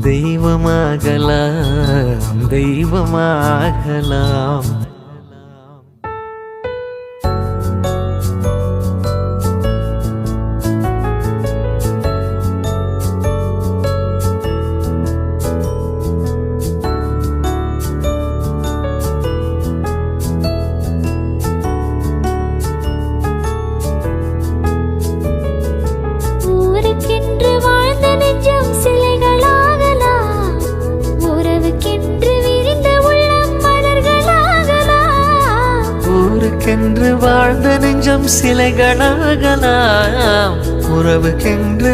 தெய்வமாகலாம் தெய்வமாகலாம். ஊருக்கென்று வாழ்ந்த நெஞ்சம் சிலைகளாகலாம். உறவுக்கென்று